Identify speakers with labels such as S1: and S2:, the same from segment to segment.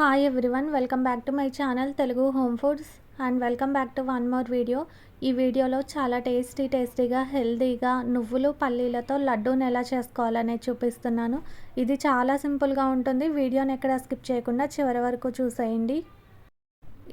S1: Hi everyone welcome back to my channel Telugu home foods and welcome back to one more video ఈ వీడియోలో చాలా tasty టేస్టీగా హెల్తీగా నువ్వులు పల్లీలతో లడ్డూని ఎలా చేసుకోవాలనేది చూపిస్తున్నాను. ఇది చాలా సింపుల్గా ఉంటుంది. వీడియోని ఎక్కడ స్కిప్ చేయకుండా చివరి వరకు చూసేయండి.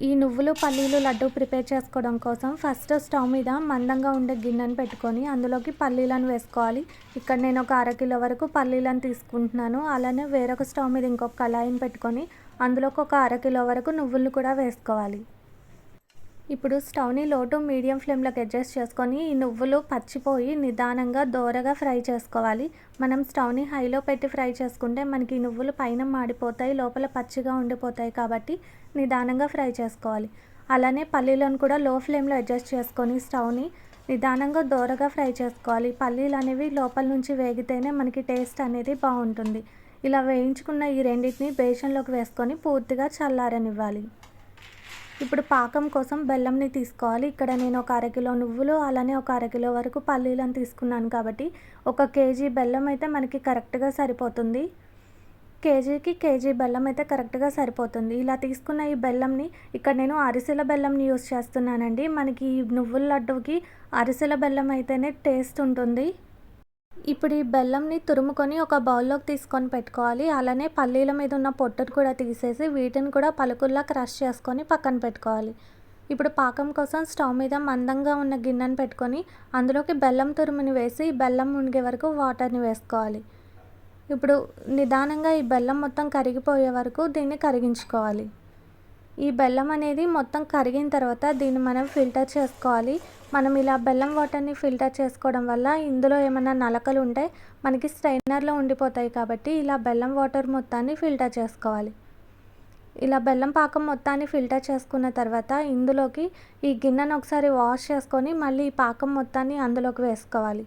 S1: ఈ నువ్వులు పల్లీలు లడ్డు ప్రిపేర్ చేసుకోవడం కోసం ఫస్ట్ స్టవ్ మీద మందంగా ఉండే గిన్నెను పెట్టుకొని అందులోకి పల్లీలను వేసుకోవాలి. ఇక్కడ నేను ఒక అరకిలో వరకు పల్లీలను తీసుకుంటున్నాను. అలానే వేరొక స్టవ్ మీద ఇంకొక కళాయిని పెట్టుకొని అందులోకి ఒక అరకిలో వరకు నువ్వులను కూడా వేసుకోవాలి. ఇప్పుడు స్టవ్ని లోటు మీడియం ఫ్లేమ్లోకి అడ్జస్ట్ చేసుకొని ఈ నువ్వులు పచ్చిపోయి నిదానంగా దోరగా ఫ్రై చేసుకోవాలి. మనం స్టవ్ని హైలో పెట్టి ఫ్రై చేసుకుంటే మనకి ఈ నువ్వులు పైన మాడిపోతాయి లోపల పచ్చిగా ఉండిపోతాయి కాబట్టి నిదానంగా ఫ్రై చేసుకోవాలి. అలానే పల్లీలను కూడా లో ఫ్లేమ్లో అడ్జస్ట్ చేసుకొని స్టవ్ని నిదానంగా దోరగా ఫ్రై చేసుకోవాలి. పల్లీలు అనేవి లోపల నుంచి వేగితేనే మనకి టేస్ట్ అనేది బాగుంటుంది. ఇలా వేయించుకున్న ఈ రెండింటిని బేషన్లోకి వేసుకొని పూర్తిగా చల్లారనివ్వాలి. ఇప్పుడు పాకం కోసం బెల్లంని తీసుకోవాలి. ఇక్కడ నేను ఒక అరకిలో నువ్వులు అలానే ఒక అరకిలో వరకు పల్లీలను తీసుకున్నాను కాబట్టి ఒక కేజీ బెల్లం అయితే మనకి కరెక్ట్గా సరిపోతుంది. కేజీకి కేజీ బెల్లం అయితే కరెక్ట్గా సరిపోతుంది. ఇలా తీసుకున్న ఈ బెల్లంని ఇక్కడ నేను అరిసెల బెల్లంని యూస్ చేస్తున్నానండి. మనకి ఈ నువ్వుల లడ్డూకి అరిసెల బెల్లం అయితేనే టేస్ట్ ఉంటుంది. ఇప్పుడు ఈ బెల్లంని తురుముకొని ఒక బౌల్లోకి తీసుకొని పెట్టుకోవాలి. అలానే పల్లీల మీద ఉన్న పొట్టును కూడా తీసేసి వీటిని కూడా పలుకుల్లా క్రష్ చేసుకొని పక్కన పెట్టుకోవాలి. ఇప్పుడు పాకం కోసం స్టవ్ మీద మందంగా ఉన్న గిన్నెను పెట్టుకొని అందులోకి బెల్లం తురుముని వేసి బెల్లం మునిగే వరకు వాటర్ని వేసుకోవాలి. ఇప్పుడు నిదానంగా ఈ బెల్లం మొత్తం కరిగిపోయే వరకు దీన్ని కరిగించుకోవాలి. ఈ బెల్లం అనేది మొత్తం కరిగిన తర్వాత దీన్ని మనం ఫిల్టర్ చేసుకోవాలి. మనం ఇలా బెల్లం వాటర్ని ఫిల్టర్ చేసుకోవడం వల్ల ఇందులో ఏమైనా నలకలు ఉంటే మనకి స్ట్రైనర్లో ఉండిపోతాయి కాబట్టి ఇలా బెల్లం వాటర్ మొత్తాన్ని ఫిల్టర్ చేసుకోవాలి. ఇలా బెల్లం పాకం మొత్తాన్ని ఫిల్టర్ చేసుకున్న తర్వాత ఇందులోకి ఈ గిన్నెను ఒకసారి వాష్ చేసుకొని మళ్ళీ ఈ పాకం మొత్తాన్ని అందులోకి వేసుకోవాలి.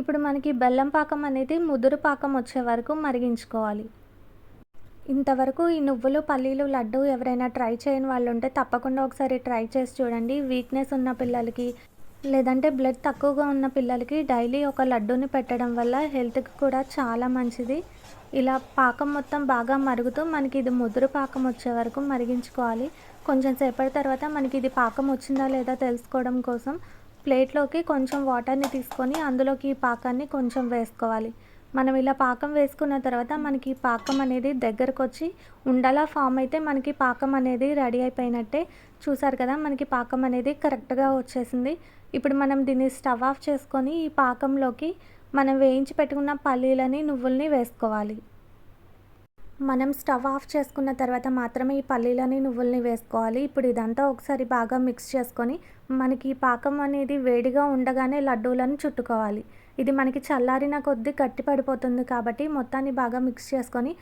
S1: ఇప్పుడు మనకి బెల్లం పాకం అనేది ముదురు పాకం వచ్చే వరకు మరిగించుకోవాలి. ఇంతవరకు ఈ నువ్వులు పల్లీలు లడ్డు ఎవరైనా ట్రై చేయని వాళ్ళు ఉంటే తప్పకుండా ఒకసారి ట్రై చేసి చూడండి. వీక్నెస్ ఉన్న పిల్లలకి లేదంటే బ్లడ్ తక్కువగా ఉన్న పిల్లలకి డైలీ ఒక లడ్డూని పెట్టడం వల్ల హెల్త్కి కూడా చాలా మంచిది. ఇలా పాకం మొత్తం బాగా మరుగుతూ మనకి ఇది ముదురు పాకం వచ్చే వరకు మరిగించుకోవాలి. కొంచెం సేపటి తర్వాత మనకి ఇది పాకం వచ్చిందా లేదా తెలుసుకోవడం కోసం ప్లేట్లోకి కొంచెం వాటర్ని తీసుకొని అందులోకి ఈ పాకాన్ని కొంచెం వేసుకోవాలి. మనం ఇలా పాకం వేసుకున్న తర్వాత మనకి పాకం అనేది దగ్గరకు వచ్చి ఉండలా ఫామ్ అయితే మనకి పాకం అనేది రెడీ అయిపోయినట్టే చూసారు కదా మనకి పాకం అనేది కరెక్ట్గా వచ్చేసింది. ఇప్పుడు మనం దీన్ని స్టవ్ ఆఫ్ చేసుకొని ఈ పాకంలోకి మనం వేయించి పెట్టుకున్న పల్లీలని నువ్వుల్ని వేసుకోవాలి. మనం స్టవ్ ఆఫ్ చేసుకున్న తర్వాత మాత్రమే ఈ పల్లీలని నువ్వుల్ని వేసుకోవాలి. ఇప్పుడు ఇదంతా ఒకసారి బాగా మిక్స్ చేసుకొని మనకి ఈ పాకం అనేది వేడిగా ఉండగానే లడ్డూలను చుట్టుకోవాలి. ఇది మనకి చల్లారిన కొద్దీ గట్టి పడిపోతుంది కాబట్టి మొత్తాన్ని బాగా మిక్స్ చేసుకొని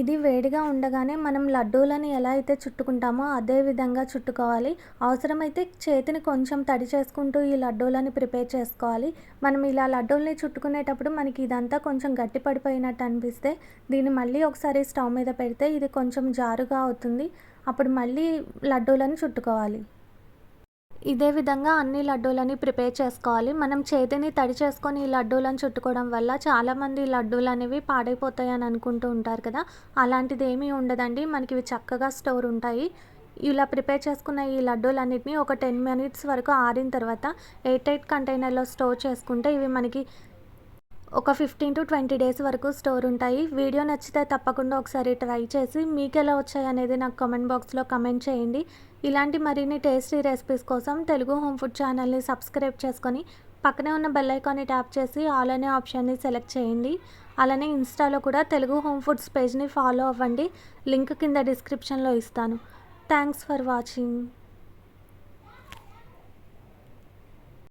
S1: ఇది వేడిగా ఉండగానే మనం లడ్డూలని ఎలా అయితే చుట్టుకుంటామో అదే విధంగా చుట్టుకోవాలి. అవసరమైతే చేతిని కొంచెం తడి చేసుకుంటూ ఈ లడ్డూలని ప్రిపేర్ చేసుకోవాలి. మనం ఇలా లడ్డూల్ని చుట్టుకునేటప్పుడు మనకి ఇదంతా కొంచెం గట్టి పడిపోయినట్టు అనిపిస్తే దీన్ని మళ్ళీ ఒకసారి స్టవ్ మీద పెడితే ఇది కొంచెం జారుగా అవుతుంది. అప్పుడు మళ్ళీ లడ్డూలను చుట్టుకోవాలి. ఇదే విధంగా అన్ని లడ్డూలని ప్రిపేర్ చేసుకోవాలి. మనం చేతిని తడి చేసుకొని ఈ లడ్డూలను చుట్టుకోవడం వల్ల చాలామంది లడ్డూలు అనేవి పాడైపోతాయి అని అనుకుంటూ ఉంటారు కదా. అలాంటిది ఏమీ ఉండదండి. మనకి ఇవి చక్కగా స్టోర్ ఉంటాయి. ఇలా ప్రిపేర్ చేసుకున్న ఈ లడ్డూలన్నిటిని ఒక టెన్ మినిట్స్ వరకు ఆరిన తర్వాత ఎయిట్ ఎయిట్ కంటైనర్లో స్టోర్ చేసుకుంటే ఇవి మనకి ఒక ఫిఫ్టీన్ టు ట్వంటీ డేస్ వరకు స్టోర్ ఉంటాయి. వీడియో నచ్చితే తప్పకుండా ఒకసారి ట్రై చేసి మీకు ఎలా వచ్చాయి అనేది నాకు కామెంట్ బాక్స్లో కమెంట్ చేయండి. ఇలాంటి మరిన్ని టేస్టీ రెసిపీస్ కోసం తెలుగు హోమ్ ఫుడ్ ఛానల్ని సబ్స్క్రైబ్ చేసుకొని పక్కనే ఉన్న బెల్ ఐకాన్ని ట్యాప్ చేసి ఆల్ అనే ఆప్షన్ని సెలెక్ట్ చేయండి. అలానే ఇన్స్టాలో కూడా తెలుగు హోమ్ ఫుడ్స్ పేజ్ని ఫాలో అవ్వండి. లింక్ కింద డిస్క్రిప్షన్లో ఇస్తాను. Thanks for watching